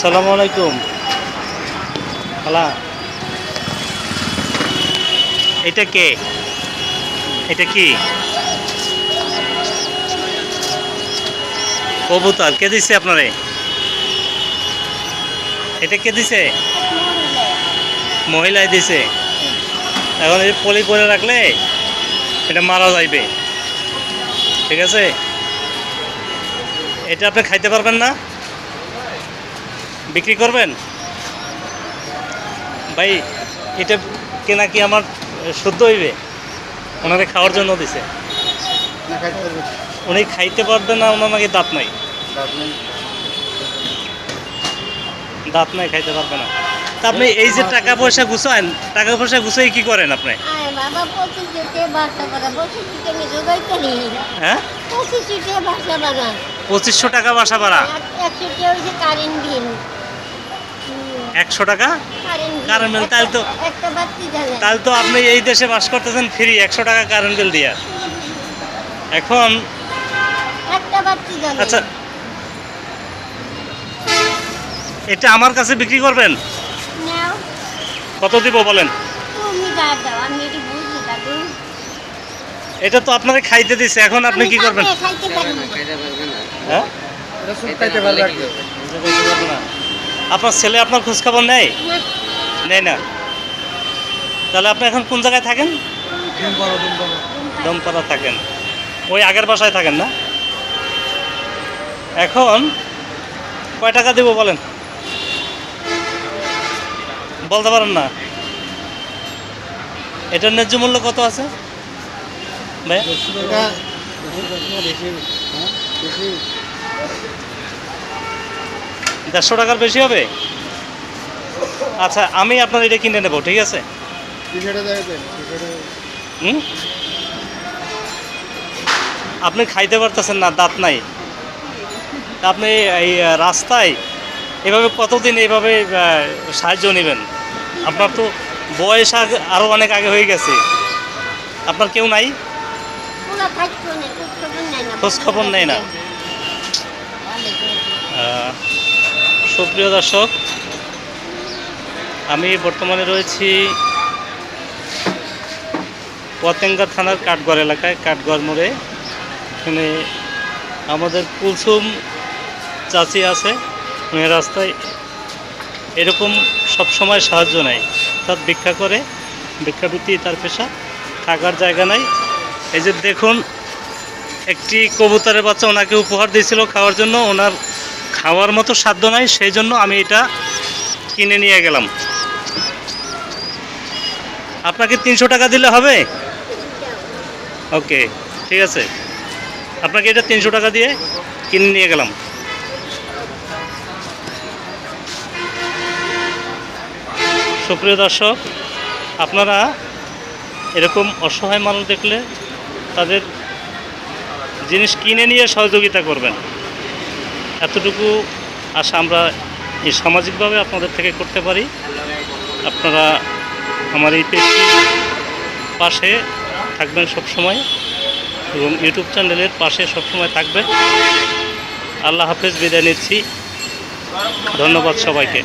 আসসালামু আলাইকুম। খালা। এটা কে? এটা কি? কবুতর, কে দিছে আপনারে? এটা কে দিছে? মহিলাই দিছে। এখন এই পলি করে রাখলে এটা মারা যাইবে। ঠিক আছে? এটা আপনি খাইতে পারবেন না। বিক্রি করবেন? ভাই এটা কেনা কি আমার শুদ্ধ হইবে? ওনারে খাওয়ার জন্য দিছে। না খাইতে পারবে। উনি খাইতে পারবে না ওনার নাকি দাঁত নাই। দাঁত নাই। খাইতে পারবে না। তা আপনি এই যে টাকা পয়সা গুছান টাকা পয়সা গুছাই কি করেন আপনি? হ্যাঁ? পঁচিশশো টাকা বাসা ভাড়া। একশো টাকা? কারেন্ট বিল তাহলে তো- তাহলে তো আপনি এই দেশে বাস করতেছেন ফ্রি একশো টাকা কারেন্ট বিল দিয়া। এখন আচ্ছা। এটা আমার কাছে বিক্রি করবেন? কত দিব বলেন? তুমি যা দাও আমি এটি তো আপনাকে খাইতে দিছে এখন আপনি কি করবেন? খাইতে পারি না। হ্যাঁ? খাইতে পারবে আর কি। এটা বলতে পারব না। আপনার ছেলে আপনার খোঁজখবর নেয়? না, নেয় না। তাহলে আপনি এখন কোন জায়গায় থাকেন। দমপাড়া থাকেন। ওই আগের বাসায় থাকেন না? এখন কয় টাকা দেবো বলেন? বলতে পারেন না। এটার ন্যায্য মূল্য কত আছে? ভাই এটা বেশি বেশি, বেশি, হ্যাঁ, বেশি। দেড়শো টাকার বেশি হবে? আচ্ছা আমি আপনার এটা কিনে নেব ঠিক আছে? আপনি খাইতে পারতেছেন না দাঁত নাই। তা আপনি এই রাস্তায় এভাবে কতদিন এইভাবে সাহায্য নেবেন? আপনার তো বয়স আগে আরও অনেক আগে হয়ে গেছে। আপনার কেউ নাই? খোঁজ খবর নেয় না। খোঁজ খবর নেয় না। আহ, সুপ্রিয় দর্শক, আমি বর্তমানে রয়েছি পতেঙ্গা থানার কাঠগড় এলাকায়, কাঠগড় মোড়ে। এখানে আমাদের কুলসুম চাচি আছে, উনি রাস্তায় এরকম সব সময় সাহায্য নেয়। অর্থাৎ ভিক্ষা করে ভিক্ষাবৃত্তি তার পেশা, থাকার জায়গা নাই। এই যে দেখুন, একটি কবুতরের বাচ্চা ওনাকে উপহার দিয়েছিল খাওয়ার জন্য, ওনার খাওয়ার মতো সাধ্য নাই, সেই জন্য আমি এটা কিনে নিয়ে গেলাম। আপনাকে তিনশো টাকা দিলে হবে? ওকে, ঠিক আছে। আপনাকে এটা তিনশো টাকা দিয়ে কিনে নিয়ে গেলাম। সুপ্রিয় দর্শক, আপনারা এরকম অসহায় মানুষ দেখলে তাদের জিনিস কিনে নিয়ে সহযোগিতা করবেন। এতটুকু আশা আমরা এই সামাজিকভাবে আপনাদের থেকে করতে পারি। আপনারা আমার এই পেজটি পাশে থাকবেন সব সময় এবং ইউটিউব চ্যানেলের পাশে সবসময় থাকবেন। আল্লাহ হাফেজ, বিদায় নিচ্ছি। ধন্যবাদ সবাইকে।